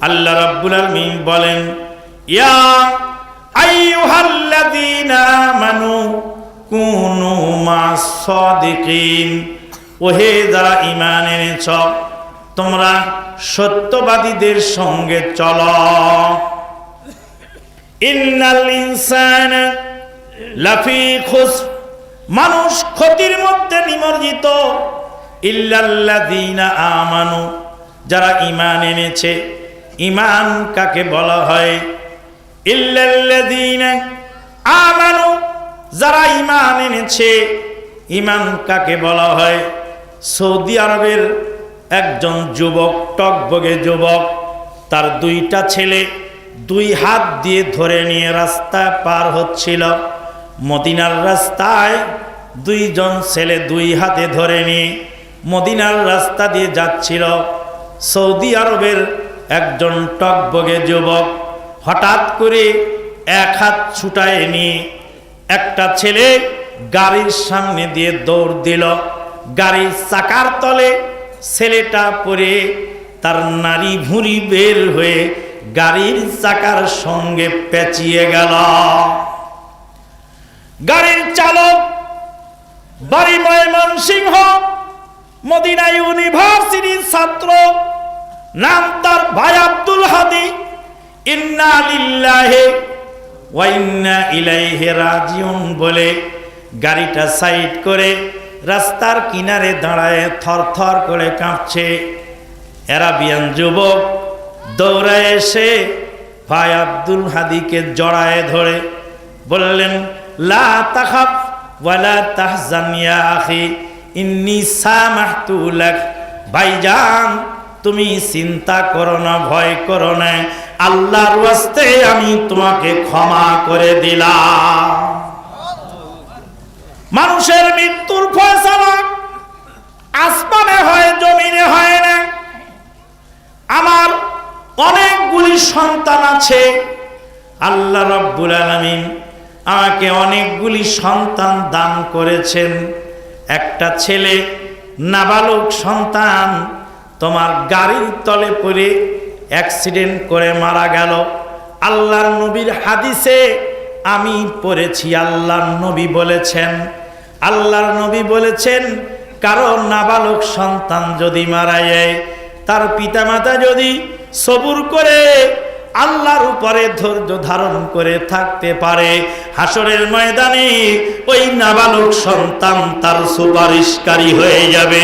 আল্লাহ রাব্বুল আলামিন বলেন, ইয়া আইয়ুহাল্লাযীনা আমানু কুনু মাস সাদিকিন। ওহে যারা ঈমান এনেছ, তোমরা সত্যবাদীদের সঙ্গে চলো। ইন্নাল ইনসানা লাফি খুসর মানুষ ক্ষতির মধ্যে নিমজ্জিত। ইল্লাল্লাযীনা আমানু, যারা ঈমান এনেছে ঈমান কাকে বলা হয়? আমানু, যারা ইমান এনেছে ইমান কাকে বলা হয়? সৌদি আরবের একজন যুবক, টকবগে যুবক, তার দুইটা ছেলে দুই হাত দিয়ে ধরে নিয়ে রাস্তা পার হচ্ছিল। মদিনার রাস্তায় দুইজন ছেলে দুই হাতে ধরে নিয়ে মদিনার রাস্তা দিয়ে যাচ্ছিল। সৌদি আরবের একজন টকবগে যুবক হঠাৎ করে এক হাত ছুটায় নিয়ে একটা ছেলে গাড়ির সামনে দিয়ে দৌড় দিল। গাড়ির চাকার তলে ছেলেটা পরে তার নারী ভুঁড়ি বের হয়ে গাড়ির চাকার সঙ্গে পেঁচিয়ে গেল। গাড়ির চালক বাড়ি ময়মনসিংহ, মদিনা ইউনিভার্সিটির ছাত্র নাম তার ভাই আব্দুল হাদি। ইন্না লিল্লাহে ওয়া ইন্না ইলাইহি রাজিউন বলে গাড়িটা সাইড করে রাস্তার কিনারে দাঁড়ায় থরথর করে কাঁপছে। এরাবিয়ান যুবক দৌড়ায় এসে ভাই আব্দুল হাদিকে জড়ায় ধরে। বললেন, লা তাখাফ ওয়ালা তাহজান ইয়া আখি, ইন্নি সামাহতু লাক। ভাইজান তুমি চিন্তা করো না, ভয় করো না। আল্লাহর ওয়াস্তে আমি তোমাকে ক্ষমা করে দিলাম। মানুষের মৃত্যুর ফয়সালা আসমানে হয়, জমিনে হয় না। আমার অনেকগুলি সন্তান আছে। আল্লাহ রব্বুল আলমিন আমাকে অনেকগুলি সন্তান দান করেছেন। একটা ছেলে, নাবালক সন্তান তোমার গাড়ির তলে পড়ে অ্যাক্সিডেন্ট করে মারা গেল। আল্লাহর নবীর হাদিসে আমি পড়েছি, আল্লাহর নবী বলেছেন। আল্লাহর নবী বলেছেন, কারও নাবালক সন্তান যদি মারা যায়, তার পিতামাতা যদি সবুর করে আল্লাহর উপরে ধৈর্য ধারণ করে থাকতে পারে। হাসরের ময়দানে ওই নাবালক সন্তান তার সুপারিশকারী হয়ে যাবে।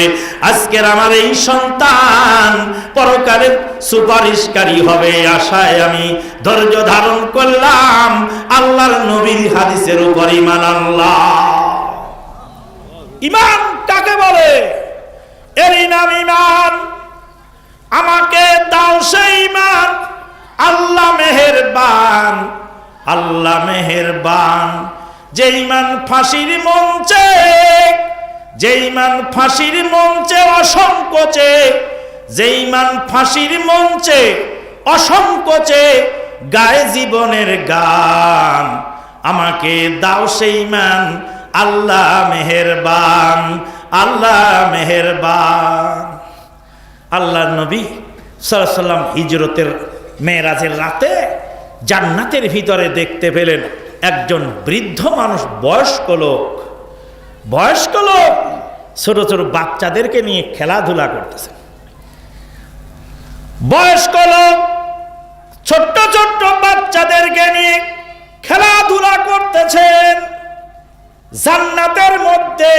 আজকের আমার এই সন্তান পরকালের সুপারিশকারী হবে আশায় আমি ধৈর্য ধারণ করলাম আল্লাহর নবীর হাদিসের উপর ইমান আল্লাহ ইমান কাকে বলে? এরই নাম ইমান আমাকে আল্লাহ মেহেরবান আল্লাহ মেহেরবান। যে ইমান ফাঁসির মঞ্চে যে ইমান ফাঁসির মঞ্চে অসংকোচে যে ইমান ফাঁসির মঞ্চে অসংকোচে গায়ে জীবনের গান, আমাকে দাও সেই ইমান আল্লাহ মেহেরবান আল্লাহ মেহেরবান। আল্লাহ নবী সাল্লাম হিজরতের মেয়েরাজের রাতে জান্নাতের ভিতরে দেখতে পেলেন একজন বৃদ্ধ মানুষ, বয়স্ক লোক। বয়স্ক লোক ছোট ছোট বাচ্চাদেরকে নিয়ে খেলাধুলা করতেছে। বয়স্ক লোক ছোট্ট ছোট্ট বাচ্চাদেরকে নিয়ে খেলাধুলা করতেছেন। জান্নাতের মধ্যে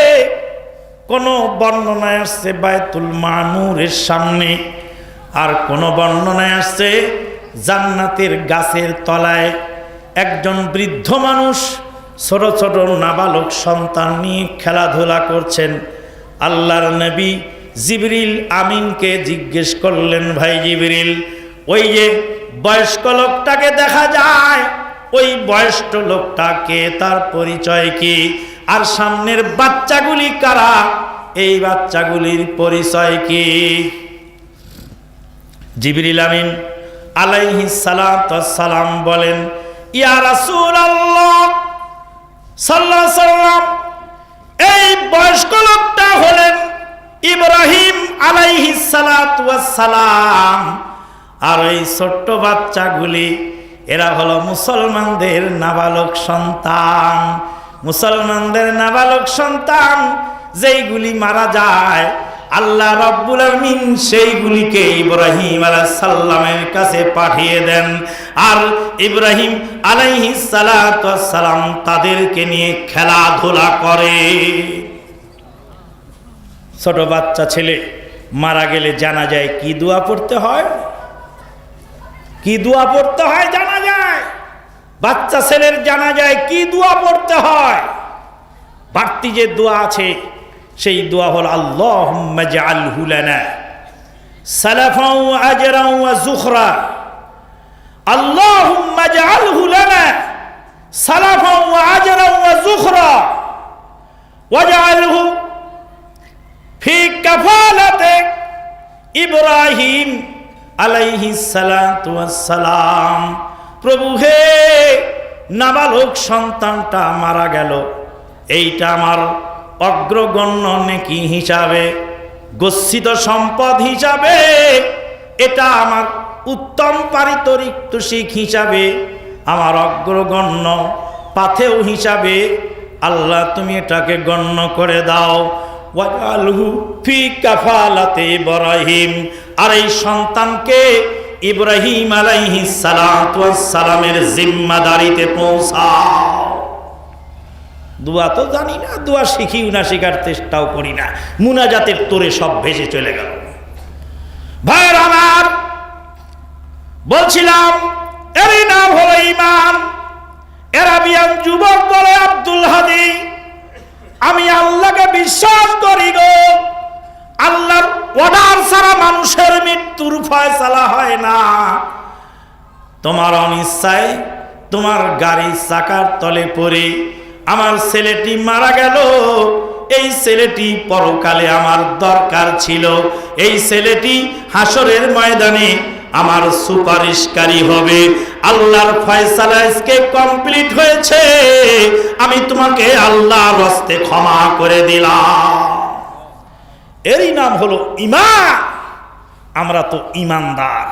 কোন বর্ণনায় আসছে বায়তুল মানুরের সামনে, আর কোন বর্ণনায় আসছে জান্নাতের গাছের তলায় একজন বৃদ্ধ মানুষ ছোট ছোট নাবালক সন্তান নিয়ে খেলাধুলা করছেন। আল্লাহর নবী জিবরিল আমিনকে জিজ্ঞেস করলেন, ভাই জিবরিল, ওই যে বয়স্ক লোকটাকে দেখা যায়? ওই বয়স্ক লোকটাকে তার পরিচয় কি? আর সামনের বাচ্চাগুলি কারা? এই বাচ্চাগুলির পরিচয় কি? জিবরিল আমিন আলাইহি সালাম বলেন, ইয়া রাসূল আল্লাহ সাল্লাম, এই বয়স্ক লোকটা হলেন ইব্রাহিম আলাইহি সালাম আর ওই ছোট্ট বাচ্চাগুলি, এরা হলো মুসলমানদের নাবালক সন্তান। মুসলমানদের নাবালক সন্তান, যেইগুলি মারা যায় আল্লাহ রব্বুল আমিন সেইগুলিকে ইব্রাহিম আলাইহিস সালামের কাছে পাঠিয়ে দেন। আর ইব্রাহিম ওয়াস সালাম তাদেরকে নিয়ে খেলাধুলা করে। ছোট বাচ্চা ছেলে, মারা গেলে জানা যায় কি দোয়া পড়তে হয়? কি দোয়া পড়তে হয় জানা যায় বাচ্চা ছেলের জানা যায় কি দোয়া পড়তে হয়? বাড়তি যে দোয়া আছে সেই দোয়া হল আল্লাহ জাআলহু লানা সালাফাও আজরাও ওয়া যুখরা আল্লাহুম্মা জাআলহু লানা সালাফাও আজরাও ওয়া যুখরা ওয়াজআলহু ফি কাফালাতে ইব্রাহিম আলাইহি সালাম। প্রভু হে নাবালক সন্তানটা মারা গেল। এইটা আমার অগ্রগণ্য নেকি হিসাবে, গচ্ছিত সম্পদ হিসাবে, এটা আমার উত্তম পারিতরিক তুষিক হিসাবে, আমার অগ্রগণ্য পাথেও হিসাবে, আল্লাহ তুমি এটাকে গণ্য করে দাও। ফি ইব্রাহিম, আর এই সন্তানকে ইব্রাহিম আলাইহিস সালামের জিম্মাদারিতে পৌঁছাও। দোয়া তো জানি না, দোয়া শিখিও না, শেখার চেষ্টাও করি না। মুনাজাতের তোরে সব ভেসে চলে গেল। ভাইয়ের আমার, বলছিলাম, এরই নাম হলো ইমান এরাবিয়ান যুবক বলে আব্দুল হাদি, আমি আল্লাহকে বিশ্বাস করি গো। আল্লাহর অর্ডার ছাড়া মানুষের মৃত্যুর ফয়সালা হয় না। তোমার অনিচ্ছায় তোমার গাড়ি চাকার তলে পড়ে আমার ছেলেটি মারা গেল। এই ছেলেটি পরকালে আমার দরকার ছিল। এই ছেলেটি হাসরের ময়দানে আমার সুপারিশকারী হবে। আল্লাহর ফয়সালা আজকে কমপ্লিট হয়েছে। আমি তোমাকে আল্লাহর হস্তে ক্ষমা করে দিলাম। এরই নাম হলো ইমান আমরা তো ইমানদার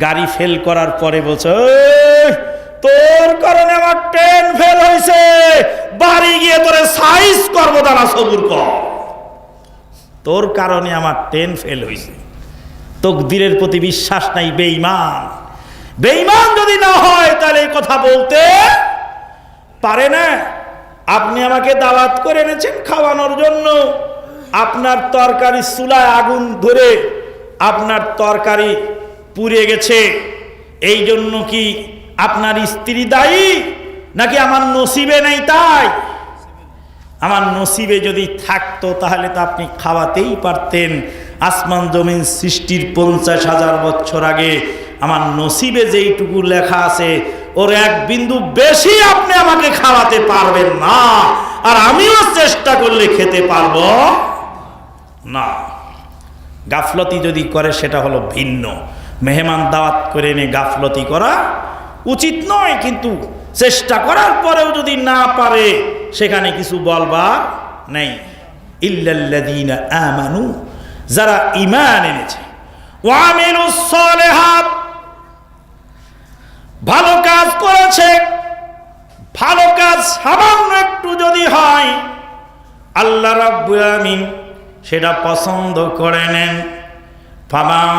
গাড়ি ফেল করার পরে "এই, তোর কারণে আমার ট্রেন ফেল হয়েছে। বাড়ি গিয়ে তোরে সাইজ করব দানা সবুর কর। তোর কারণে আমার ট্রেন ফেল হয়েছে। তকদিরের প্রতি বিশ্বাস নাই, বেঈমান। বেঈমান যদি না হয়, তাহলে এই কথা বলতে পারে না। আপনি আমাকে দাওয়াত করে এনেছেন খাওয়ানোর জন্য। আপনার তরকারি চুলায় আগুন ধরে আপনার তরকারি পুড়ে গেছে। এই জন্য কি আপনার স্ত্রী দায়ী নাকি আমার নসিবে নেই তাই? আমার নসিবে যদি থাকতো তাহলে তো আপনি খাওয়াতেই পারতেন। আসমান জমিন সৃষ্টির পঞ্চাশ হাজার বছর আগে আমার নসিবে যেইটুকু লেখা আছে, ওর এক বিন্দু বেশি আপনি আমাকে খাওয়াতে পারবেন না। আর আমিও চেষ্টা করলে খেতে পারব। না, গাফলতি যদি করে সেটা হলো ভিন্ন। মেহমান দাওয়াত করে এনে গাফলতি করা উচিত নয়, কিন্তু চেষ্টা করার পরেও যদি না পারে, সেখানে কিছু বলবার নেই। ইল্লাল্লাযীনা আমানু, যারা ঈমান এনেছে। ওয়ামিলুস সালিহাত, ভালো কাজ করেছে, ভালো কাজ সামান্য একটু যদি হয়, আল্লাহ রাব্বুল আমিন সেটা পছন্দ করে নেন। ফামান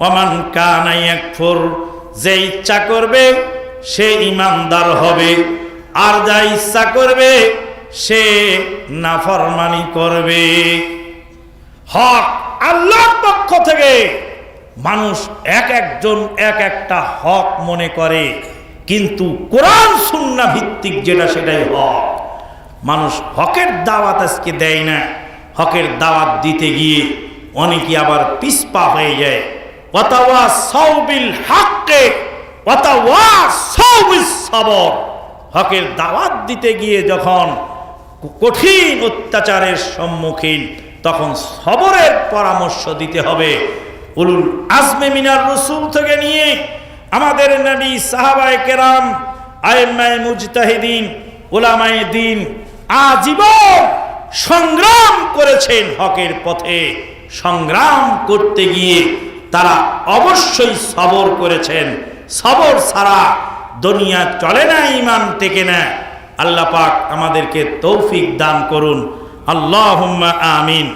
ইউমিন ওয়ামান কানা ইয়াকফুর যে ইচ্ছা করবে, সে ইমানদার হবে। আর যা ইচ্ছা করবে, সে নাফরমানি করবে। হক আল্লাহর পক্ষ থেকে মানুষ এক একজন এক একটা হক মনে করে, কিন্তু কোরআন সুন্না ভিত্তিক যেটা সেটাই হক। মানুষ হকের দাওয়াত আজকে দেয় না, হকের দাওয়াত দিতে গিয়ে অনেকে আবার পিসপা হয়ে যায়। সবর। হকের দাওয়াত দিতে গিয়ে যখন কঠিন অত্যাচারের সম্মুখীন, তখন সবরের পরামর্শ দিতে হবে। উলুল আজমে মিনার রসুল থেকে নিয়ে আমাদের নবী সাহাবায় কেরাম আয়েমায় মুজতাহিদিন ওলামায়ে দিন আজীবন সংগ্রাম করেছেন হকের পথে। সংগ্রাম করতে গিয়ে তারা অবশ্যই সবর করেছেন। সবর ছাড়া দুনিয়া চলে না ইমান থেকে না। আল্লাহ পাক আমাদেরকে তৌফিক দান করুন। আল্লাহ আমিন।